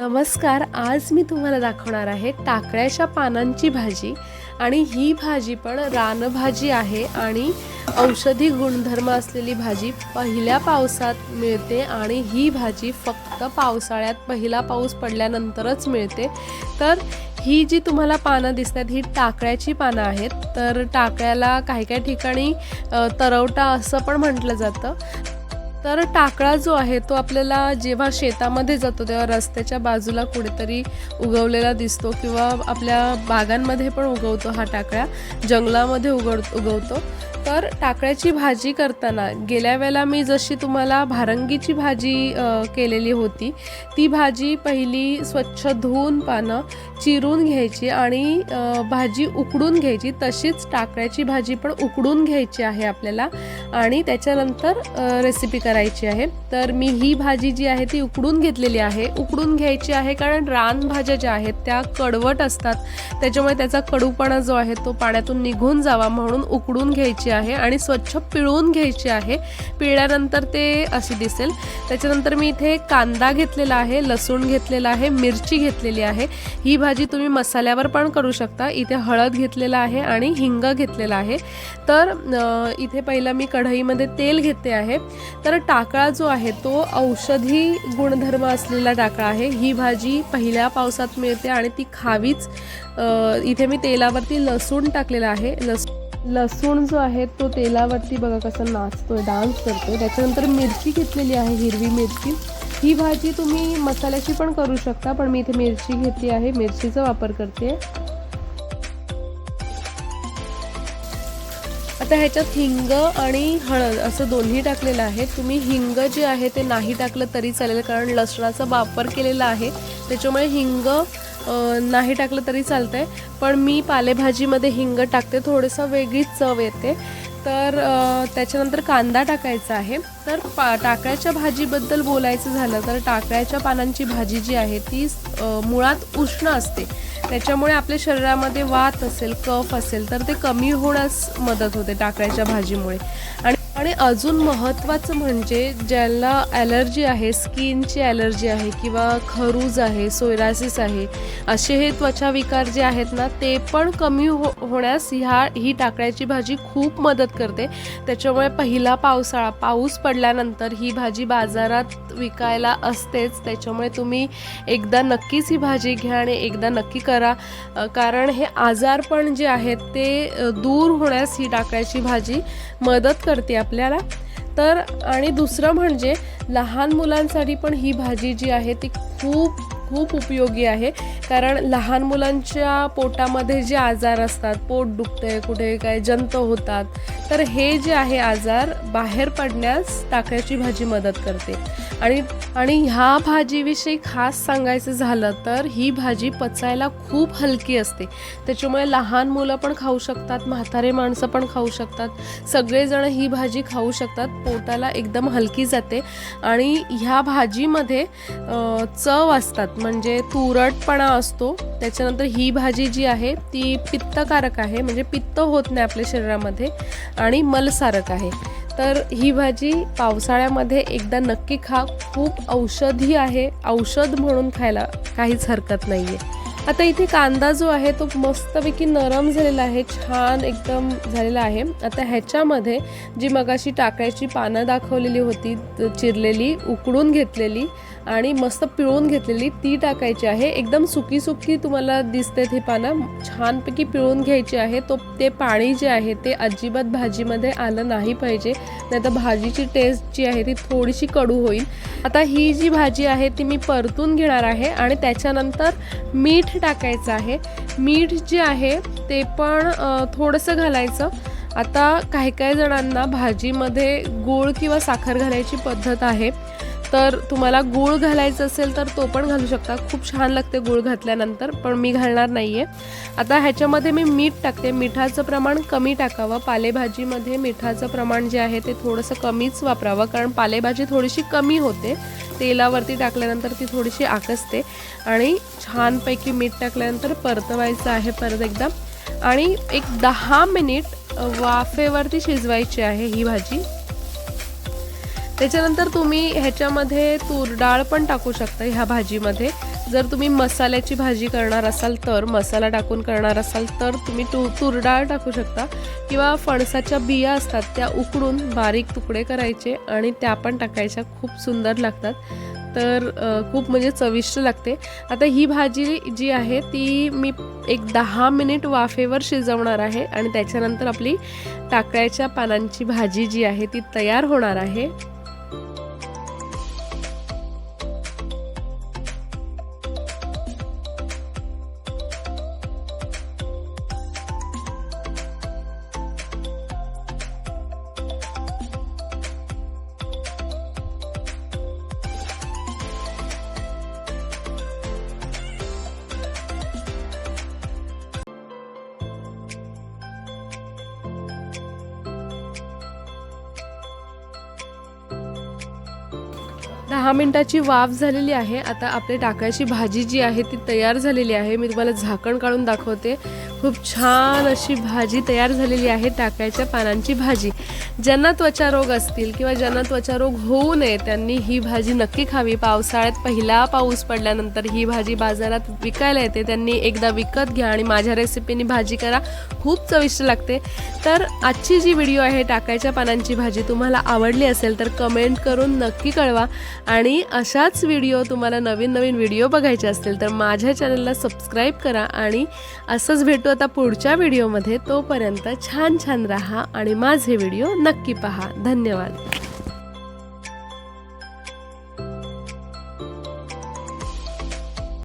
नमस्कार आज मी तुम्हाला दाखवणार आहे टाकळ्याच्या पानांची भाजी. आणि ही भाजी पण रानभाजी आहे आणि औषधी गुणधर्म असलेली भाजी पहिल्या पावसात मिळते आणि ही भाजी फक्त पावसाळ्यात पहिला पाऊस पडल्यानंतरच मिळते. तर ही जी तुम्हाला पानं दिसतात ही टाकळ्याची पानं आहेत. तर टाकळ्याला काही काही ठिकाणी तरवटा असं पण म्हटलं जातं. तर टाकळा जो आहे तो आपल्याला जेव्हा शेतामध्ये जातो तेव्हा रस्त्याच्या बाजूला कुठेतरी उगवलेला दिसतो किंवा आपल्या बागांमध्ये पण उगवतो हा टाकळा. जंगलामध्ये उगव उगवतो. तर टाकळ्याची भाजी करताना गेल्या वेळेला मी जशी तुम्हाला भारंगीची भाजी केलेली होती ती भाजी पहिली स्वच्छ धुवून पानं चिरून घ्यायची आणि भाजी उकडून घ्यायची. तशीच टाकळ्याची भाजी पण उकडून घ्यायची आहे आपल्याला आणि त्याच्यानंतर रेसिपी करायची आहे. तर मी ही भाजी जी आहे ती उकडून घेतलेली आहे. उकडून घ्यायची आहे कारण रानभाज्या ज्या आहेत त्या कडवट असतात. त्याच्यामुळे त्याचा कडूपणा जो आहे तो पाण्यातून निघून जावा म्हणून उकडून घ्यायची आहे आणि स्वच्छ पिळून घ्यायची आहे. पिळल्यानंतर ते अशी दिसेल. त्याच्यानंतर मी इथे कांदा घेतलेला आहे लसूण घेतलेला आहे मिरची घेतलेली आहे. ही भाजी तुम्ही मसाल्यावर पण करू शकता. इथे हळद घेतलेला आहे आणि हिंग घेतलेला आहे. तर इथे पहिलं मी कढईमध्ये तेल घेते आहे. तर टाकळा जो आहे तो औषधी गुणधर्म असलेला टाकळा आहे. ही भाजी पहिल्या पावसात मिळते आणि ती खावीच. इथे मी तेलावरती लसूण टाकलेला आहे. लसूण लसूण जो आहे तो तेलावरती बघा कसं नाचतोय डान्स करतोय. त्याच्यानंतर मिरची घेतलेली आहे हिरवी मिरची. ही भाजी तुम्ही मसाल्याची पण करू शकता पण मी इथे मिरची घेतली आहे. मिरचीचा वापर करते. आता ह्याच्यात हिंग आणि हळद असं दोन्ही टाकलेलं आहे. तुम्ही हिंग जे आहे ते नाही टाकलं तरी चालेल कारण लसणाचा वापर केलेला आहे. त्याच्यामुळे हिंग नाही टाकलं तरी चालतं आहे पण मी पालेभाजीमध्ये हिंग टाकते थोडंसं वेगळीच चव येते. तर त्याच्यानंतर कांदा टाकायचा आहे. तर पा टाकळ्याच्या भाजीबद्दल बोलायचं झालं तर टाकळ्याच्या पानांची भाजी जी आहे ती मुळात उष्ण असते. त्याच्यामुळे आपल्या शरीरामध्ये वात असेल कफ असेल तर ते कमी होण्यास मदत होते टाकळ्याच्या भाजीमुळे. आणि आणि अजून महत्त्वाचं म्हणजे ज्याला ॲलर्जी आहे स्किनची ॲलर्जी आहे किंवा खरूज आहे सोयरासिस आहे असे हे त्वचा विकार जे आहेत ना ते पण कमी हो होण्यास ह्या ही टाकळ्याची भाजी खूप मदत करते. त्याच्यामुळे पहिला पावसाळा पाऊस पडल्यानंतर ही भाजी बाजारात विकायला असतेच. त्याच्यामुळे तुम्ही एकदा नक्कीच ही भाजी घ्या आणि एकदा नक्की करा. कारण हे आजारपण जे आहेत ते दूर होण्यास ही टाकळ्याची भाजी मदत करते. आपल्याला. तर आणि दुसरं म्हणजे लहान मुलांसाठी पण ही भाजी जी आहे ती खूप खूप उपयोगी आहे. कारण लहान मुलांच्या पोटामध्ये जे आजार असतात पोट दुखते कुठे काय जंत होतात तर हे जे आहे आजार बाहेर पडण्यास टाकळ्याची भाजी मदत करते. आणि आणि ह्या भाजीविषयी खास सांगायचं झालं तर ही भाजी पचायला खूप हलकी असते. त्याच्यामुळे लहान मुलं पण खाऊ शकतात म्हातारे माणसं पण खाऊ शकतात. सगळेजण ही भाजी खाऊ शकतात पोटाला एकदम हलकी जाते. आणि ह्या भाजीमध्ये चव असतात. म्हणजे तुरटपणा असतो. त्याच्यानंतर ही भाजी जी आहे ती पित्तकारक आहे. म्हणजे पित्त होत नाही आपल्या शरीरामध्ये आणि मलसारक आहे. तर ही भाजी पावसाळ्यामध्ये एकदा नक्की खा. खूप औषधी आहे. औषध म्हणून खायला काहीच हरकत नाही आहे आता इथे कांदा जो आहे तो मस्तपैकी नरम झालेला आहे. छान एकदम झालेला आहे. आता ह्याच्यामध्ये जी मगाशी टाकायची पानं दाखवलेली होती चिरलेली उकडून घेतलेली आणि मस्त पिळून घेतलेली ती टाकायची आहे. एकदम सुकी सुकी तुम्हाला दिसते ही पानं. छानपैकी पिळून घ्यायची आहे. तो ते पाणी जे आहे ते अजिबात भाजीमध्ये आलं नाही पाहिजे. नाही तर भाजीची टेस्ट जी आहे ती थोडीशी कडू होईल. आता ही जी भाजी आहे ती मी परतून घेणार आहे आणि त्याच्यानंतर मीठ टाकायचं आहे. मीठ जे आहे ते पण थोडंसं घालायचं. आता काही काही जणांना भाजीमध्ये गूळ किंवा साखर घालायची पद्धत आहे. तर तुम्हाला गूळ घालायचं असेल तर तो पण घालू शकता. खूप छान लागते गूळ घातल्यानंतर पण मी घालणार नाही आहे आता ह्याच्यामध्ये मी मीठ टाकते. मिठाचं प्रमाण कमी टाकावं. पालेभाजीमध्ये मिठाचं प्रमाण जे आहे ते थोडंसं कमीच वापरावं कारण पालेभाजी थोडीशी कमी होते. तेलावरती टाकल्यानंतर ती थोडीशी आकसते. आणि छानपैकी मीठ टाकल्यानंतर परतवायचं आहे परत एकदा. आणि एक दहा मिनिट वाफेवरती शिजवायची आहे ही भाजी. त्याच्यानंतर तुम्ही ह्याच्यामध्ये तूर डाळ पण टाकू शकता ह्या भाजीमध्ये. जर तुम्ही मसाल्याची भाजी करणार असाल तर मसाला टाकून करणार असाल तर तुम्ही तू तूर डाळ टाकू शकता. किंवा फणसाच्या बिया असतात त्या उकडून बारीक तुकडे करायचे आणि त्या पण टाकायच्या खूप सुंदर लागतात. तर खूप म्हणजे चविष्ट लागते. आता ही भाजी जी आहे ती मी एक दहा मिनिट वाफेवर शिजवणार आहे आणि त्याच्यानंतर आपली टाकळ्याच्या पानांची भाजी जी आहे ती तयार होणार आहे. दहा मिनिटाची वाफ झालेली आहे. आता आपली टाकायची भाजी जी आहे ती तयार झालेली आहे. मी तुम्हाला झाकण काढून दाखवते. खूप छान अशी भाजी तयार झालेली आहे टाकायच्या पानांची भाजी. ज्यांना त्वचा रोग असतील किंवा ज्यांना त्वचा रोग होऊ नये त्यांनी ही भाजी नक्की खावी. पावसाळ्यात पहिला पाऊस पडल्यानंतर ही भाजी बाजारात विकायला येते. त्यांनी एकदा विकत घ्या आणि माझ्या रेसिपीने भाजी करा. खूप चविष्ट लागते. तर आजची जी व्हिडिओ आहे टाकायच्या पानांची भाजी तुम्हाला आवडली असेल तर कमेंट करून नक्की कळवा. आणि अशाच व्हिडिओ तुम्हाला नवीन नवीन व्हिडिओ बघायचे असतील तर माझ्या चॅनलला सबस्क्राईब करा आणि असंच भेटू भेटू आता पुढच्या व्हिडिओमध्ये तोपर्यंत छान छान राहा आणि माझे व्हिडिओ नक्की पहा. धन्यवाद.